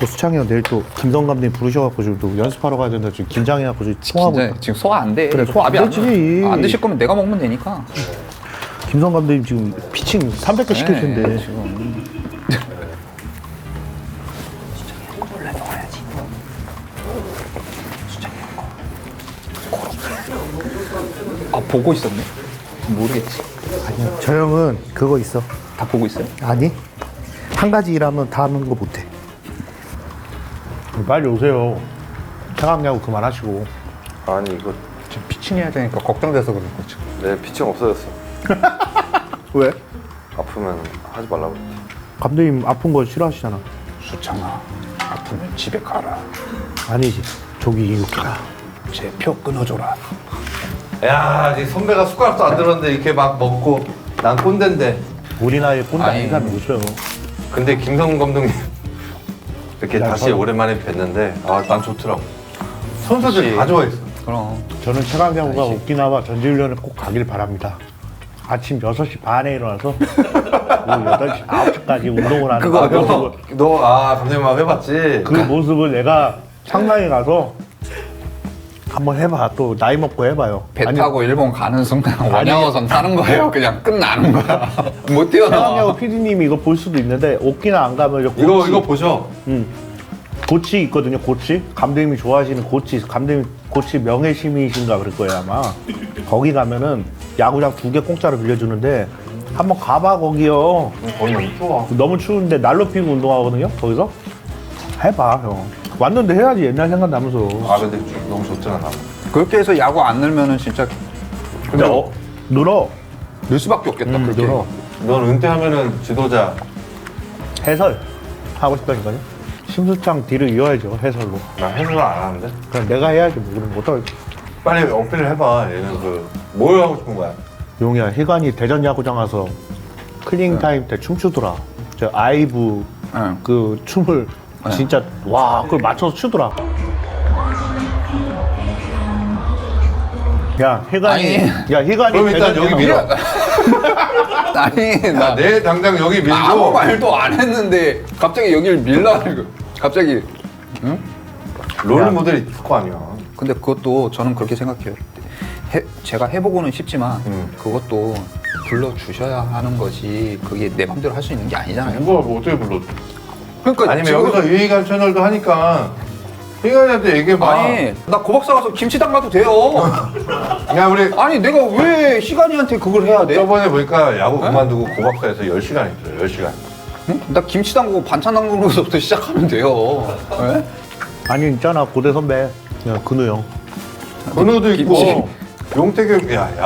또 수창이 형 내일 또 김성 감독님 부르셔갖고 지금 또 연습하러 가야 된다 지금 긴장해갖고 지금 통하고 진짜 지금 소화 안 돼. 그래, 소화 안 되지. 안 드실 거면 내가 먹으면 되니까. 김성 감독님 지금 피칭 300개 시킬 네, 텐데 지금. 아 보고 있었네. 모르겠지. 아니야 저 형은 그거 있어 다 보고 있어요? 아니 한 가지 일하면 다 하는 거 못해 빨리 오세요 차갑냐고 그만하시고 아니 이거 지금 피칭 해야 되니까 걱정돼서 그런 거지. 내 피칭 없어졌어. 왜? 아프면 하지 말라고 그랬지. 감독님 아픈 거 싫어하시잖아 수창아 아프면 집에 가라. 아니지 저기 이렇게가 제표 끊어줘라. 야, 네 선배가 숟가락도 안 들었는데 이렇게 막 먹고 난 꼰대인데. 우리 나이에 꼰대 아니. 아닌 사람이 없어요 근데 김성훈 감독님 이렇게 야, 다시 저- 오랜만에 뵀는데 아, 난 좋더라고. 선수들. 다 좋아했어. 그럼 저는 최강경우가 아니지. 오키나와 전지훈련에 꼭 가길 바랍니다 아침 6시 반에 일어나서 오후 8시, 9시까지 운동을 하는 그거 그 모습을, 너아 감독님하고 해봤지. 그 모습을 내가 상당히 가서 한번 해봐. 또 나이 먹고 해봐요. 배 아니, 타고 일본 가는 순간 원양어선 타는 거예요. 그냥 끝나는 거야. 못 뛰어나와. PD님이 이거 볼 수도 있는데 오키나 안 가면 이거 고치, 이거 보셔. 음, 고치 있거든요 고치. 감독님이 좋아하시는 고치. 감독님 고치 명예시민이신가 그럴 거예요 아마. 거기 가면은 야구장 두 개 공짜로 빌려주는데 한번 가봐 거기요. 거기 너무 추워. 너무 추운데 날로 피고 운동하거든요 거기서? 해봐 형 왔는데 해야지 옛날 생각 나면서 아 근데 좀 너무 좋잖아. 나. 그렇게 해서 야구 안 늘면은 진짜 근데 어, 늘어 늘 수밖에 없겠다. 음, 그렇게. 늘어 넌 은퇴하면은 지도자. 해설 하고 싶다니까요 심수창 뒤를 이어야죠 해설로 나 해설 안 하는데. 그럼 내가 해야지 뭐 그럼 어떡하지 빨리 어필을 해봐. 얘는 그뭘 하고 싶은 거야. 용이야 희관이 대전 야구장 와서 클링 타임 때 춤추더라 저 아이브 응. 그 춤을 네. 진짜 와 그걸 맞춰서 추더라 야 희관이 아니. 야 희관이 그럼 일단 여기 밀어. 아니 나 내 당장 여기 밀고. 아무 말도 안 했는데 갑자기 여길 밀라는 거. 갑자기 롤 모델이 거 아니야. 근데 그것도 저는 그렇게 생각해요. 해, 제가 해보고는 싶지만 음. 그것도 불러 주셔야 하는 거지 그게 내 맘대로 할 수 있는 게 아니잖아요. 누가 뭐 어떻게 불러? 그러니까 아니면 지금- 여기서 유희관 채널도 하니까 희관이한테 얘기해봐. 아니 나 고박사 가서 김치당 가도 돼요. 야 우리 아니 내가 왜 희관이한테 그걸 해야 돼? 저번에 보니까 야구 그만두고 고박사에서 10시간 했어요. 10시간. 응? 나 김치 담그고 반찬 담그고서부터 시작하면 돼요. 예? 아니 있잖아 고대 선배 야, 근우 형 건우도 있고 김치. 용태교 야난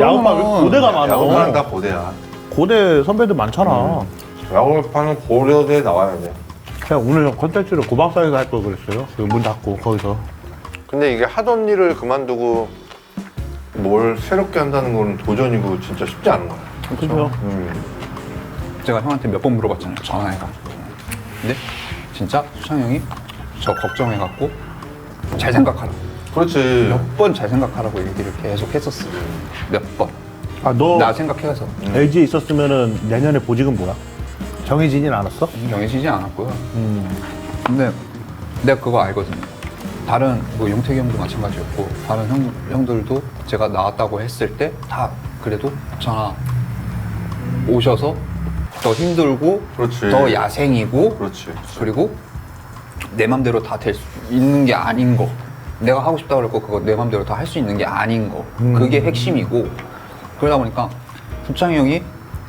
야구파 왜 고대가 많아 야구파는 다 고대야. 고대 선배들 많잖아 음. 야구파는 고려대에 나와야 돼. 제가 오늘 형 컨텐츠를 고박사에서 할 걸 그랬어요 그 문 닫고 거기서 근데 이게 하던 일을 그만두고 뭘 새롭게 한다는 건 도전이고 진짜 쉽지 않은 거야. 그죠 음. 제가 형한테 몇 번 물어봤잖아요. 전화해가지고. 근데 진짜 수창 형이 저 걱정해갖고 잘 생각하라고. 그렇지. 몇 번 잘 생각하라고 얘기를 계속 했었어요. 몇 번. 아 너 나 생각해서. LG에 있었으면은 내년에 보직은 뭐야? 정해지진 않았어? 정해지지 않았고요. 음. 근데 내가 그거 알거든요. 다른 뭐 용태기 형도 마찬가지였고 다른 형, 형들도 제가 나왔다고 했을 때 다 그래도 전화 오셔서 더 힘들고 그렇지. 더 야생이고 그렇지. 그리고 내 맘대로 다 될 수 있는 게 아닌 거 내가 하고 싶다 그랬고 그거 내 맘대로 다 할 수 있는 게 아닌 거 음. 그게 핵심이고 그러다 보니까 수창이 형이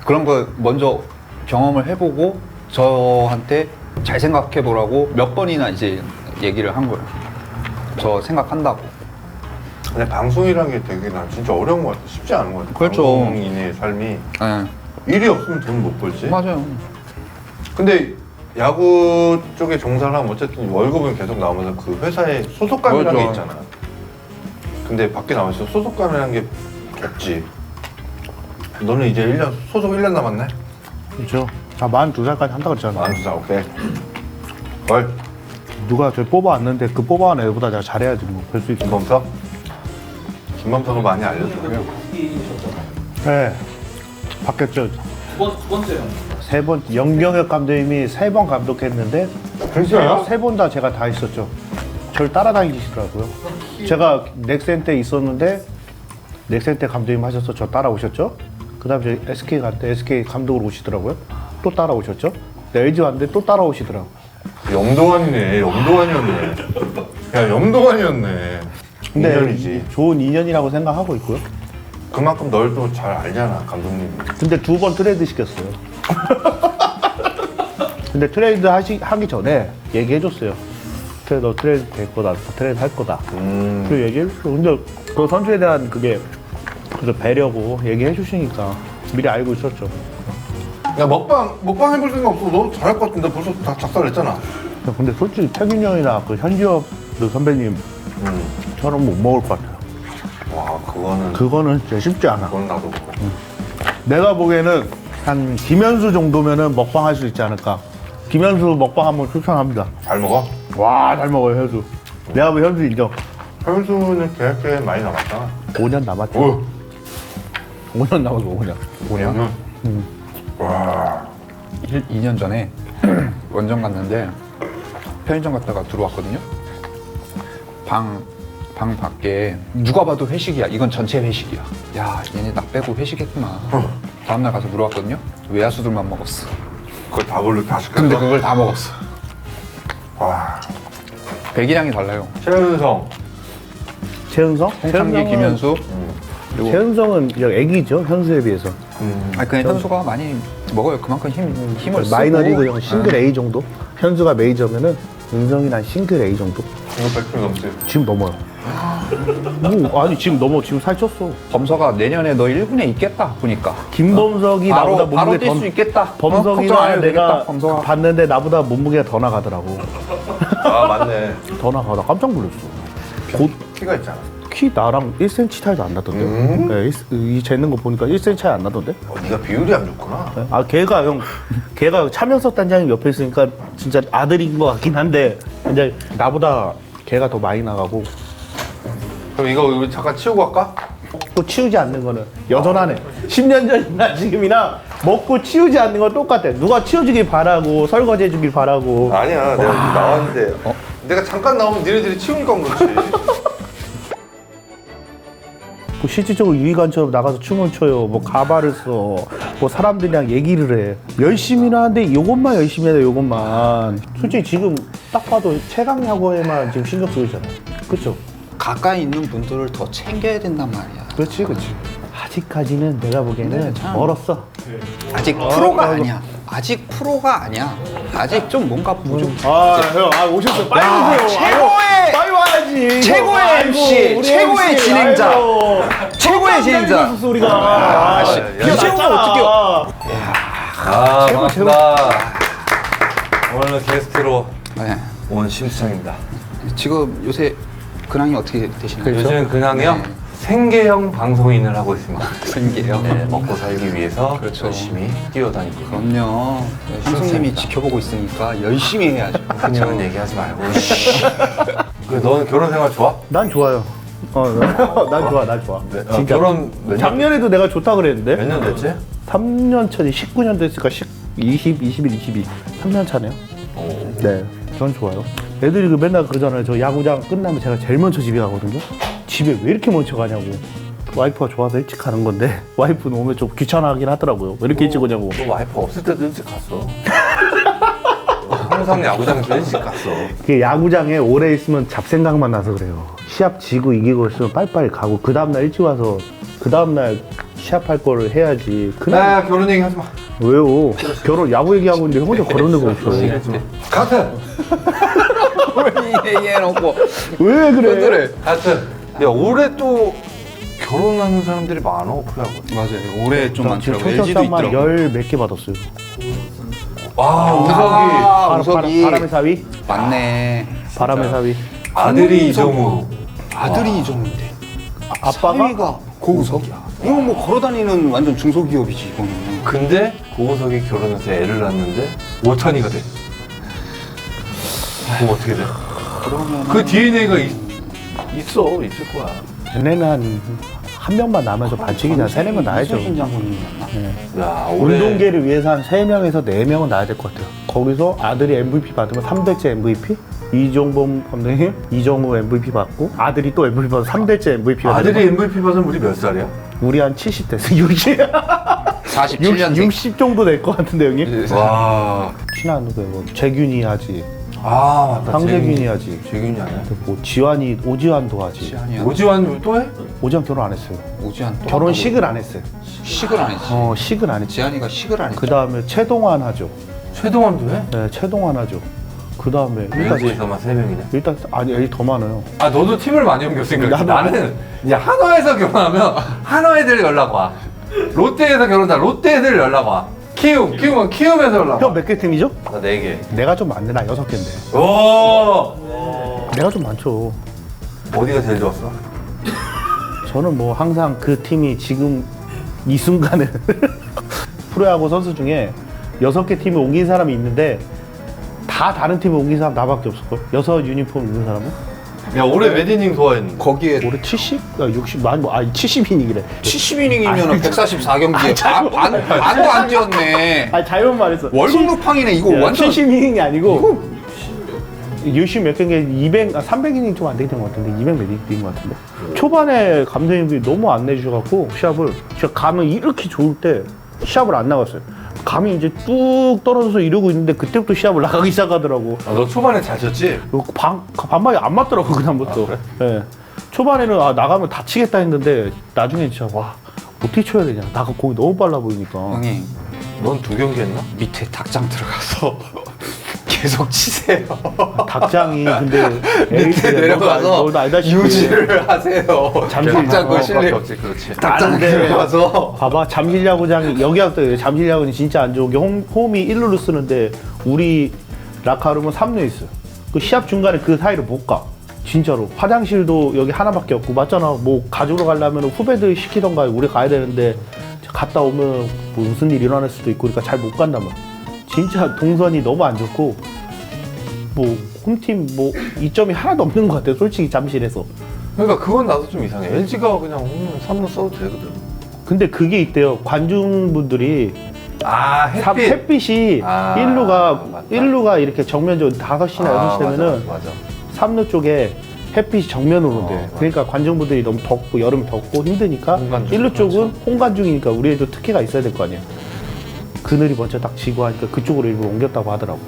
그런 거 먼저 경험을 해보고 저한테 잘 생각해 보라고 몇 번이나 이제 얘기를 한 거예요 저 생각한다고 근데 방송이라는 게 되게 난 진짜 어려운 것 같아. 쉽지 않은 것 같아. 그렇죠. 방송인의 삶이 네, 일이 없으면 돈 못 벌지. 맞아요 근데 야구 쪽에 종사를 하면 어쨌든 월급은 계속 나오면서 그 회사에 소속감이라는 게 맞아. 있잖아. 근데 밖에 나와서 소속감이라는 게 없지. 너는 이제 1년, 소속 1년 남았네? 그렇죠. 다 42살까지 한다고 그랬잖아. 만수사, 오케이. 걸, 누가 저 뽑아왔는데 그 뽑아온 애보다 내가 잘해야지 뭐. 별 수 있어. 김범석? 김범석을 많이 알려줘. 네. 바뀌었죠. 두, 번, 두 번째 형. 세 번, 영경혁 감독님이 세 번 감독했는데 진짜요? 세 번 다 제가 다 있었죠. 저를 따라다니시더라고요. 제가 넥센 때 있었는데 넥센 때 감독님 하셔서 저 따라오셨죠. 그 다음에 저희 SK 갈 때 SK 감독으로 오시더라고요. 또 따라오셨죠. LG 왔는데 또 따라오시더라고. 영동환이네. 영동환이었네. 야 영동환이었네. 근데 인연이지. 좋은 인연이라고 생각하고 있고요. 그만큼 널 또 잘 알잖아 감독님. 근데 두 번 트레이드 시켰어요. 근데 트레이드 하시, 하기 전에 얘기해줬어요. 그래, 너 트레이드 될 거다. 트레이드 할 거다. 음. 그 얘기해줬어. 근데 그 선수에 대한 그게 그래서 배려고 얘기해 주시니까 미리 알고 있었죠. 야 먹방 먹방 해볼 생각 없어. 너 잘할 것 같은데 벌써 다 작살냈잖아. 근데 솔직히 태균 형이나 그 현지업 그 선배님 음. 못 먹을 것 같아요. 와 그거는 그거는 진짜 쉽지 않아. 그건 나도. 그렇고. 내가 보기에는 한 김현수 정도면은 먹방 할 수 있지 않을까. 김현수 먹방 한번 추천합니다. 잘 먹어. 와, 잘 먹어요, 현수. 내가 보기 현수 인정. 현수는 계약 기간 많이 남았잖아. 5년 남았죠. 오. 5년 남았어, 5년. 5년. 와. 2년 전에 원정 갔는데 편의점 갔다가 들어왔거든요. 방, 방 밖에 누가 봐도 회식이야. 이건 전체 회식이야. 야, 얘네 나 빼고 회식했구나. 다음날 가서 물어봤거든요. 외야수들만 먹었어. 그걸 다 불러 다 시켰어. 근데 그걸 다 먹었어. 와. 배기량이 달라요. 최은성. 최은성? 홍창기, 최은성은- 김현수. 그리고 최은성은 이제 애기죠, 현수에 비해서. 음. 아니 그냥 현수가 많이 먹어요. 그만큼 힘, 힘을 쓰고. 마이너리그 형 싱글 네. A 정도? 현수가 메이저면은 은성이 난 싱글 A 정도? 이거 100kg 넘지. 지금 넘어요. 뭐, 아니, 지금 넘어. 지금 살쪘어. 범서가 내년에 너 1군에 있겠다 보니까. 김범석이 바로 나보다 바로 몸무게 뛸수 있겠다. 어? 걱정 해도 내가 되겠다. 봤는데 나보다 몸무게가 더 나가더라고. 아 맞네. 더 나가. 나 깜짝 놀랐어. 곧 키가 있잖아. 키 나랑 1cm 차이도 안 나던데. 음? 네, 이, 이 재는 거 보니까 1cm 차이 안 나던데. 어, 네가 비율이 안 좋구나. 네. 아 걔가 형, 걔가 차명석 단장님 옆에 있으니까 진짜 아들인 것 같긴 한데 이제 나보다 걔가 더 많이 나가고 그럼 이거 우리 잠깐 치우고 갈까? 또 치우지 않는 거는 여전하네. 10년 전이나 지금이나 먹고 치우지 않는 건 똑같아. 누가 치워주길 바라고 설거지 해주길 바라고. 아니야 내가 여기 나왔는데 내가 잠깐 나오면 니네들이 치우니까 그렇지. 뭐 실질적으로 유희관처럼 나가서 춤을 춰요. 뭐 가발을 써. 뭐 사람들이랑 얘기를 해. 열심히는 하는데 이것만 열심히 해야 돼, 이것만. 솔직히 지금 딱 봐도 최강 야구에만 지금 신경 쓰고 있잖아. 그쵸? 가까이 있는 분들을 더 챙겨야 된단 말이야. 그렇지, 그렇지. 아직까지는 내가 보기에는 네, 참. 멀었어. 아직 프로가 아니야. 아직 프로가 아니야. 아직 좀 뭔가 부족. 아, 형, 아, 오셨어요. 빨리 야, 오세요. 최고의- 와야지. 최고의 MC, 최고의. 진행자. 최고의 진행자. 있었어, 우리가. 아, 씨, 비켜치우면 어떡해요? 아 반갑습니다. 오늘 게스트로 네. 온 심수창입니다. 지금 요새 근황이 어떻게 되시나요? 요즘 근황이요? 네. 생계형 방송인을 하고 있습니다. 생계요. 네, 먹고 살기 위해서 그렇죠. 열심히 뛰어다니고 그럼요. 형수님이 지켜보고 있으니까 열심히 해야죠. 그냥 얘기하지 말고. 그래, 너는 결혼 생활 좋아? 난 좋아요. 어, 난 좋아, 난 좋아. 네, 어, 진짜. 결혼 몇 년? 작년에도 내가 좋다 그랬는데. 몇년 됐지? 3년 차지 19년 됐으니까 10, 20, 21, 22. 3년 차네요. 네. 전 좋아요. 애들이 그 맨날 그러잖아요. 저 야구장 끝나면 제가 제일 먼저 집에 가거든요. 집에 왜 이렇게 먼저 가냐고. 와이프가 좋아서 일찍 가는 건데 와이프는 오면 좀 귀찮아하긴 하더라고요. 왜 이렇게 일찍 오냐고. 너 와이프 없을 때도 일찍 갔어. 항상 야구장에서 일찍 갔어. 그게 야구장에 오래 있으면 잡생각만 나서 그래요. 시합 지고 이기고 있으면 빨리빨리 가고 그 다음날 일찍 와서 그 다음날 시합할 거를 해야지. 그날 야 결혼 얘기 하지 마. 왜요? 결혼 야구 얘기하고 있는데 혼자 거론되고 있어. 얘기해놓고 왜 그래? 그래. 하여튼 야 올해 또 결혼하는 사람들이 많어 프로야구. 맞아요. 올해 좀 지금 많더라고. LG도 있더라고. 열몇 개 받았어요. 와 우석이 아, 바람, 우석이 바람 의 사위? 맞네. 바람의 사위. 아들이 이정우. 아들이 이정인데. 아빠가? 사위가 고우석이야. 이거 뭐 걸어다니는 완전 중소기업이지 이거는. 근데 고우석이 결혼해서 애를 낳았는데 오탄이가 돼. 그럼 어떻게 돼? 그러면 그 DNA가 있, 있어 있을 거야. 걔네는 한, 한 명만 나면서 반칙이나 세 명은 나야죠. 이순신 장군이었나? 야 올해 운동계를 위해서 한 세명에서네명은 나야 될 것 같아요. 거기서 아들이 MVP 받으면 3대째 MVP 이종범 감독님 이정우 MVP 받고 아들이 또 MVP 받아 3대째 MVP 가 아들이 MVP 받으면 우리 몇 살이야? 우리 한 70대에서 60, 47년생. 60 정도 될 것 같은데 형님 와. 친한 후배 뭐 재균이 하지 아, 맞다. 상재균이 재균이. 하지 재균이 아니야? 뭐 지환이 오지환도 하지. 오지환 또 해? 오지환 결혼 안 했어요 오지환 또 결혼식을 안 했어요. 식을 안 했지. 어 식을 안 했지 지한이가 식을 안 했지. 그 다음에 최동환 하죠 최동환도 해? 네 최동환 하죠 그 다음에 일단 일단 세 명이네. 일단 아니 여기 더 많아요 아 너도 팀을 많이 옮겼으니까 나도- 나는 이제 한화에서 결혼하면 한화 애들 연락 와 롯데에서 결혼다 롯데 애들 연락 와 키움 키움은 키움에서 연락 형몇 개 팀이죠? 와나네 내가 좀 많네 나 여섯 개인데 개. 오 내가 좀 많죠 어디가 제일 좋았어? 저는 뭐 항상 그 팀이 지금 이 순간에 프로야구 선수 중에 여섯 개 팀을 옮긴 사람이 있는데 다 다른 팀을 옮긴 사람 나밖에 없을걸? 여섯 유니폼 입는 사람은? 야 올해 몇 이닝 소화했는데? 거기에 올해 70? 아, 60? 많이 뭐, 아니 70이닝이래 70이닝이면 144경기에 반, 반, 반도 안 뛰었네. 아니 잘못 말했어 월급 루팡이네 이거 완전 70이닝이 아니고 60몇 경기에 200, 아, 300이닝 좀 안 되던 것 같은데 200 몇 이닝 뛴것 같은데? 초반에 감독님들이 너무 안 내주셔갖고 시합을 제가 감이 이렇게 좋을 때 시합을 안 나갔어요. 감이 이제 뚝 떨어져서 이러고 있는데 그때부터 시합을 나가기 시작하더라고. 아, 너 초반에 잘 쳤지? 그리고 반, 반박이 안 맞더라고 그다음부터. 예. 초반에는 아, 나가면 다치겠다 했는데 나중에 진짜 와 어떻게 쳐야 되냐. 나가 공이 너무 빨라 보이니까. 형이 넌두 경기 했나? 밑에 닭장 들어가서 계속 치세요. 닭장이 근데 밑에 내려가서 너도 알다시피 유지를 하세요. 잠실- 닭장 그 실내 없지 그렇지. 닭장. 들어가서. 봐봐 잠실 야구장이 여기 왔어요 잠실 야구는 진짜 안 좋은 게 홈, 홈이 1루로 쓰는데 우리 라카룸은 3루에 있어요 그 시합 중간에 그 사이를 못 가. 진짜로. 화장실도 여기 하나밖에 없고 맞잖아. 뭐 가지러 가려면 후배들 시키던가 우리 가야 되는데 갔다 오면 뭐 무슨 일 일어날 수도 있고 그러니까 잘 못 간다면 진짜 동선이 너무 안 좋고 뭐 홈팀 뭐 이점이 하나도 없는 것 같아요 솔직히 잠실에서 그러니까 그건 나도 좀 이상해 LG가 그냥 홈런 3루 써도 되거든 근데 그게 있대요 관중분들이 아 삽- 햇빛이 아, 일 1루가 맞다. 1루가 이렇게 정면적으로 5시나 아, 6시 되면은 맞아, 맞아. 3루 쪽에 햇빛이 정면으로 어, 온대. 맞아. 그러니까 관중분들이 너무 덥고 여름 덥고 힘드니까 홍관중, 1루 쪽은 홍관중이니까 우리에도 특혜가 있어야 될 거 아니야. 그늘이 먼저 딱 지고 하니까 그쪽으로 일부러 옮겼다고 하더라고.